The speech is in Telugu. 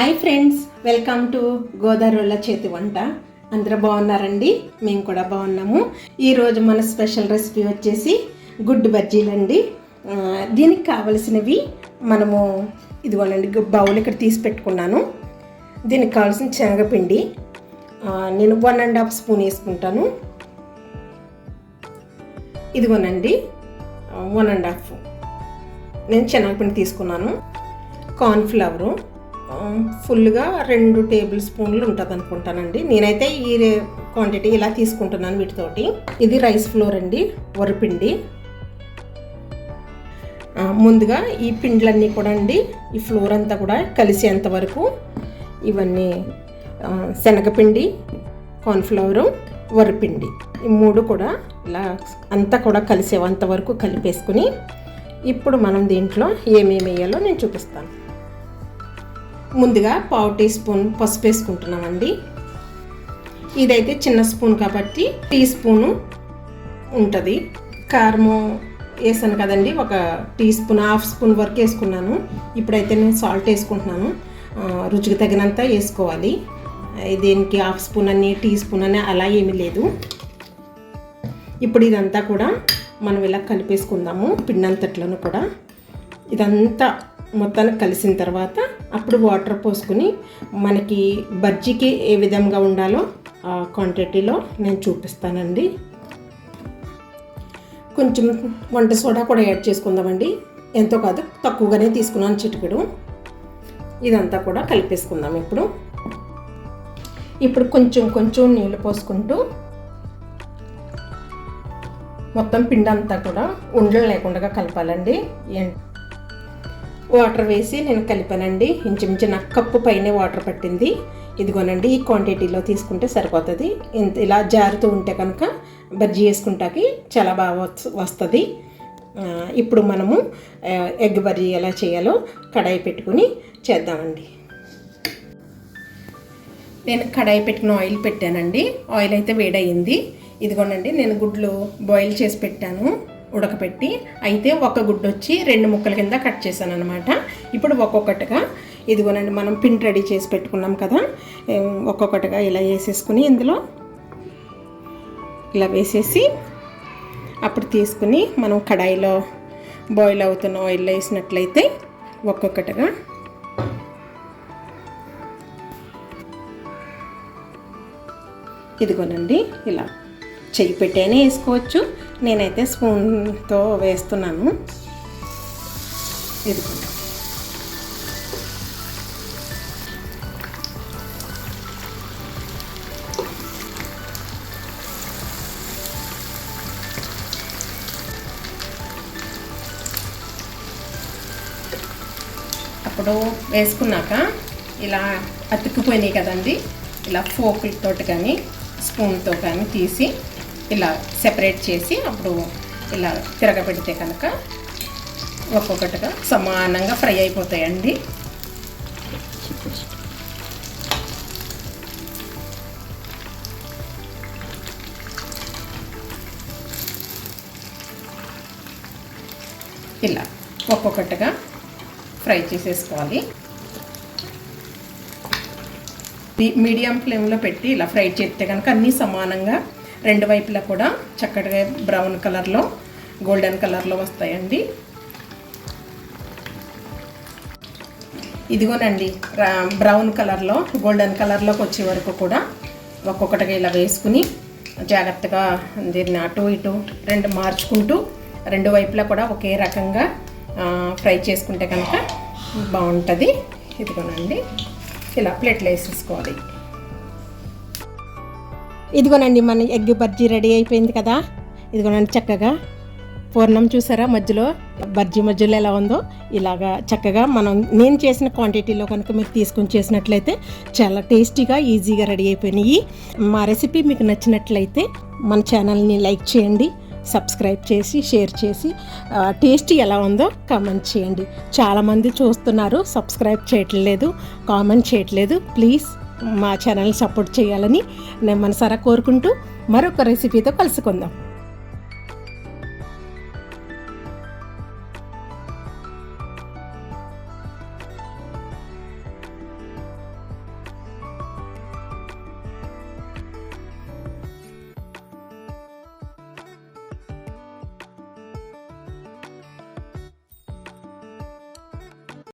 హాయ్ ఫ్రెండ్స్ వెల్కమ్ టు గోదావరిల చేతి వంట. అందరూ బాగున్నారండి? మేము కూడా బాగున్నాము. ఈరోజు మన స్పెషల్ రెసిపీ వచ్చేసి గుడ్డు బజ్జీలండి. దీనికి కావలసినవి మనము ఇదిగోనండి బౌల్ ఇక్కడ తీసి పెట్టుకున్నాను. దీనికి కావాల్సిన శనగపిండి నేను వన్ అండ్ హాఫ్ స్పూన్ వేసుకుంటాను. ఇదిగోనండి వన్ అండ్ హాఫ్ నేను శనగపిండి తీసుకున్నాను. కార్న్ఫ్లవరు ఫుల్గా రెండు టేబుల్ స్పూన్లు ఉంటుంది అనుకుంటానండి నేనైతే ఈ క్వాంటిటీ ఇలా తీసుకుంటున్నాను వీటితోటి. ఇది రైస్ ఫ్లోర్ అండి వరిపిండి ముందుగా ఈ పిండ్లన్నీ కూడా అండి ఈ ఫ్లోర్ అంతా కూడా కలిసేంత వరకు ఇవన్నీ శనగపిండి కార్న్ఫ్లవరు వరిపిండి ఈ మూడు కూడా ఇలా అంతా కూడా కలిసేంత వరకు కలిపేసుకుని ఇప్పుడు మనం దీంట్లో ఏమేమి వేయాలో నేను చూపిస్తాను. ముందుగా పావు టీ స్పూన్ పసుపు వేసుకుంటున్నామండి. ఇదైతే చిన్న స్పూన్ కాబట్టి టీ స్పూను ఉంటుంది. కారము వేసాను కదండి ఒక టీ స్పూన్ హాఫ్ స్పూన్ వరకు వేసుకున్నాను. ఇప్పుడైతే నేను సాల్ట్ వేసుకుంటున్నాను. రుచికి తగినంత వేసుకోవాలి. దీనికి హాఫ్ స్పూన్ అని టీ స్పూన్ అని అలా ఏమీ లేదు. ఇప్పుడు ఇదంతా కూడా మనం ఇలా కలిపేసుకుందాము పిండంతట్లను కూడా. ఇదంతా మొత్తానికి కలిసిన తర్వాత అప్పుడు వాటర్ పోసుకుని మనకి బజ్జీకి ఏ విధంగా ఉండాలో ఆ క్వాంటిటీలో నేను చూపిస్తానండి. కొంచెం వంట సోడా కూడా యాడ్ చేసుకుందామండి. ఎంతో కాదు తక్కువగానే తీసుకున్నాను చిటికెడు. ఇదంతా కూడా కలిపేసుకుందాం ఇప్పుడు. ఇప్పుడు కొంచెం కొంచెం నీళ్ళు పోసుకుంటూ మొత్తం పిండి అంతా కూడా ఉండలు లేకుండా కలపాలండి. ఎన్- వాటర్ వేసి నేను కలిపానండి. ఇంచుమించు నాకు కప్పు పైనే వాటర్ పట్టింది. ఇదిగోనండి ఈ క్వాంటిటీలో తీసుకుంటే సరిపోతుంది. ఇంత ఇలా జారుతూ ఉంటే కనుక బజ్జీ వేసుకుంటాకి చాలా బాగా వస్తుంది. ఇప్పుడు మనము ఎగ్ బజ్జీ ఎలా చేయాలో కడాయి పెట్టుకుని చేద్దామండి. నేను కడాయి పెట్టిన ఆయిల్ పెట్టానండి. ఆయిల్ అయితే వేడయింది. ఇదిగోనండి నేను గుడ్లు బాయిల్ చేసి పెట్టాను. ఉడకపెట్టి అయితే ఒక గుడ్డు వచ్చి రెండు ముక్కల కింద కట్ చేశాను అనమాట ఇప్పుడు ఒక్కొక్కటిగా ఇదిగోనండి మనం పిండి రెడీ చేసి పెట్టుకున్నాం కదా. ఒక్కొక్కటిగా ఇలా వేసేసుకుని ఇందులో ఇలా వేసేసి అప్పుడు తీసుకుని మనం కడాయిలో బాయిల్ అవుతున్న ఆయిల్లో వేసినట్లయితే ఒక్కొక్కటిగా ఇదిగోనండి ఇలా చెయ్యి పెట్టేనే వేసుకోవచ్చు. నేనైతే స్పూన్తో వేస్తున్నాను. ఇది అప్పుడు వేసుకున్నాక ఇలా అతుక్కుపోయినాయి కదండి ఇలా ఫోకులతోటి కానీ స్పూన్తో కానీ తీసి ఇలా సెపరేట్ చేసి అప్పుడు ఇలా తిరగబెడితే కనుక ఒక్కొక్కటిగా సమానంగా ఫ్రై అయిపోతాయండి. ఇలా ఒక్కొక్కటిగా ఫ్రై చేసేసుకోవాలి. మీడియం ఫ్లేమ్లో పెట్టి ఇలా ఫ్రై చేస్తే కనుక అన్నీ సమానంగా రెండు వైపులా కూడా చక్కటిగా బ్రౌన్ కలర్లో గోల్డెన్ కలర్లో వస్తాయండి. ఇదిగోనండి బ్రౌన్ కలర్లో గోల్డెన్ కలర్లోకి వచ్చే వరకు కూడా ఒక్కొక్కటిగా ఇలా వేసుకుని జాగ్రత్తగా దీన్ని అటు ఇటు రెండు మార్చుకుంటూ రెండు వైపులా కూడా ఒకే రకంగా ఫ్రై చేసుకుంటే కనుక బాగుంటుంది. ఇదిగోనండి. ఇలా ప్లేట్లో వేసేసుకోవాలి. ఇదిగోనండి మన ఎగ్ బజ్జీ రెడీ అయిపోయింది కదా. ఇదిగోనండి చక్కగా పూర్ణం చూసారా మధ్యలో? బజ్జీ మధ్యలో ఎలా ఉందో? ఇలాగా చక్కగా మనం నేను చేసిన క్వాంటిటీలో కనుక మీరు తీసుకొని చేసినట్లయితే చాలా టేస్టీగా ఈజీగా రెడీ అయిపోయినాయి. మా రెసిపీ మీకు నచ్చినట్లయితే మన ఛానల్ని లైక్ చేయండి. సబ్స్క్రైబ్ చేసి షేర్ చేసి టేస్ట్ ఎలా ఉందో కామెంట్ చేయండి. చాలామంది చూస్తున్నారు సబ్స్క్రైబ్ చేయట్లేదు కామెంట్ చేయట్లేదు. ప్లీజ్ మా ఛానల్ని సపోర్ట్ చేయాలని నేను మనసారా కోరుకుంటూ మరొక రెసిపీతో కలుసుకుందాం.